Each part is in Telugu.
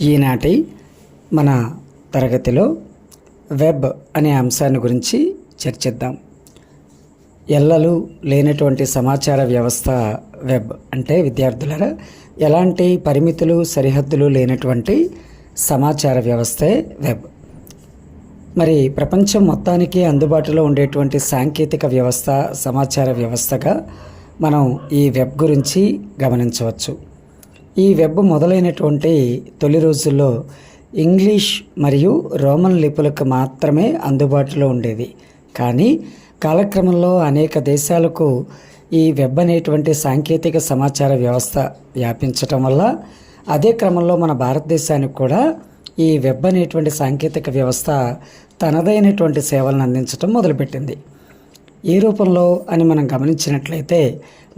ఈనాటి మన తరగతిలో వెబ్ అనే అంశాన్ని గురించి చర్చిద్దాం. ఎల్లలు లేనటువంటి సమాచార వ్యవస్థ వెబ్ అంటే విద్యార్థులరా ఎలాంటి పరిమితులు సరిహద్దులు లేనటువంటి సమాచార వ్యవస్థే వెబ్. మరి ప్రపంచం మొత్తానికి అందుబాటులో ఉండేటువంటి సాంకేతిక వ్యవస్థ సమాచార వ్యవస్థగా మనం ఈ వెబ్ గురించి గమనించవచ్చు. ఈ వెబ్ మొదలైనటువంటి తొలి రోజుల్లో ఇంగ్లీష్ మరియు రోమన్ లిపులకు మాత్రమే అందుబాటులో ఉండేది కానీ కాలక్రమంలో అనేక దేశాలకు ఈ వెబ్ అనేటువంటి సాంకేతిక సమాచార వ్యవస్థ వ్యాపించటం వల్ల అదే క్రమంలో మన భారతదేశానికి కూడా ఈ వెబ్ అనేటువంటి సాంకేతిక వ్యవస్థ తనదైనటువంటి సేవలను అందించడం మొదలుపెట్టింది. ఏ రూపంలో అని మనం గమనించినట్లయితే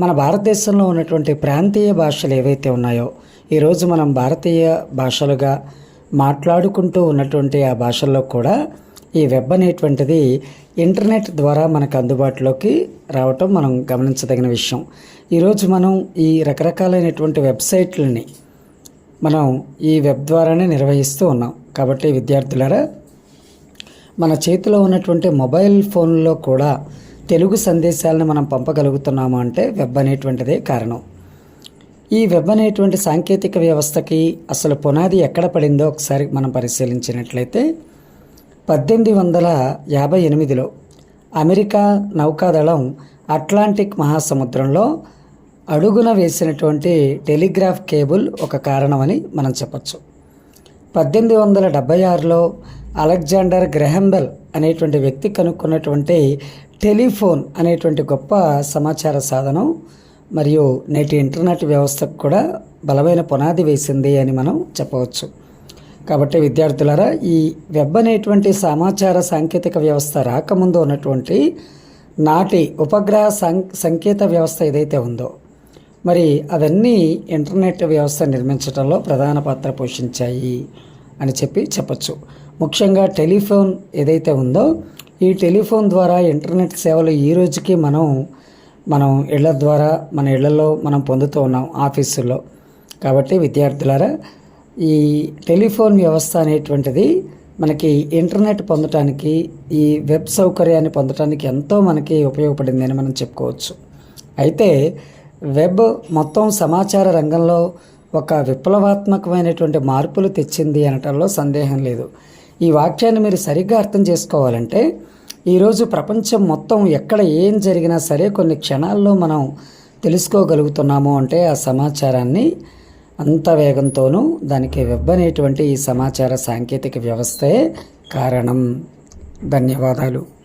మన భారతదేశంలో ఉన్నటువంటి ప్రాంతీయ భాషలు ఏవైతే ఉన్నాయో ఈరోజు మనం భారతీయ భాషలుగా మాట్లాడుకుంటూ ఉన్నటువంటి ఆ భాషల్లో కూడా ఈ వెబ్ అనేటువంటిది ఇంటర్నెట్ ద్వారా మనకు అందుబాటులోకి రావటం మనం గమనించదగిన విషయం. ఈరోజు మనం ఈ రకరకాలైనటువంటి వెబ్సైట్లని మనం ఈ వెబ్ ద్వారానే నిర్వహిస్తూ ఉన్నాం. కాబట్టి విద్యార్థులారా మన చేతిలో ఉన్నటువంటి మొబైల్ ఫోన్లో కూడా తెలుగు సందేశాలను మనం పంపగలుగుతున్నాము అంటే వెబ్ అనేటువంటిదే కారణం. ఈ వెబ్ అనేటువంటి సాంకేతిక వ్యవస్థకి అసలు పునాది ఎక్కడ పడిందో ఒకసారి మనం పరిశీలించినట్లయితే పద్దెనిమిది వందల యాభై ఎనిమిదిలో అమెరికా నౌకాదళం అట్లాంటిక్ మహాసముద్రంలో అడుగున వేసినటువంటి టెలిగ్రాఫ్ కేబుల్ ఒక కారణమని మనం చెప్పచ్చు. పద్దెనిమిది వందల డెబ్బై ఆరులో అలెగ్జాండర్ గ్రహంబెల్ అనేటువంటి వ్యక్తి కనుక్కున్నటువంటి టెలిఫోన్ అనేటువంటి గొప్ప సమాచార సాధనం మరియు నేటి ఇంటర్నెట్ వ్యవస్థకు కూడా బలమైన పునాది వేసింది అని మనం చెప్పవచ్చు. కాబట్టి విద్యార్థులారా ఈ వెబ్ అనేటువంటి సమాచార సాంకేతిక వ్యవస్థ రాకముందు ఉన్నటువంటి నాటి ఉపగ్రహ సం సంకేత వ్యవస్థ ఏదైతే ఉందో మరి అవన్నీ ఇంటర్నెట్ వ్యవస్థ నిర్మించడంలో ప్రధాన పాత్ర పోషించాయి అని చెప్పి చెప్పచ్చు. ముఖ్యంగా టెలిఫోన్ ఏదైతే ఉందో ఈ టెలిఫోన్ ద్వారా ఇంటర్నెట్ సేవలు ఈ రోజుకి మనం మనం ఇళ్ళ ద్వారా మన ఇళ్ళలో మనం పొందుతూ ఉన్నాం ఆఫీసుల్లో. కాబట్టి విద్యార్థులారా ఈ టెలిఫోన్ వ్యవస్థ అనేటువంటిది మనకి ఇంటర్నెట్ పొందటానికి ఈ వెబ్ సౌకర్యాన్ని పొందటానికి ఎంతో మనకి ఉపయోగపడింది అని మనం చెప్పుకోవచ్చు. అయితే వెబ్ మొత్తం సమాచార రంగంలో ఒక విప్లవాత్మకమైనటువంటి మార్పులు తెచ్చింది అనటంలో సందేహం లేదు. ఈ వాక్యాన్ని మీరు సరిగ్గా అర్థం చేసుకోవాలంటే ఈరోజు ప్రపంచం మొత్తం ఎక్కడ ఏం జరిగినా సరే కొన్ని క్షణాల్లో మనం తెలుసుకోగలుగుతున్నాము అంటే ఆ సమాచారాన్ని అంత వేగంతోనూ దానికి వెబ్బనేటువంటి ఈ సమాచార సాంకేతిక వ్యవస్థే కారణం. ధన్యవాదాలు.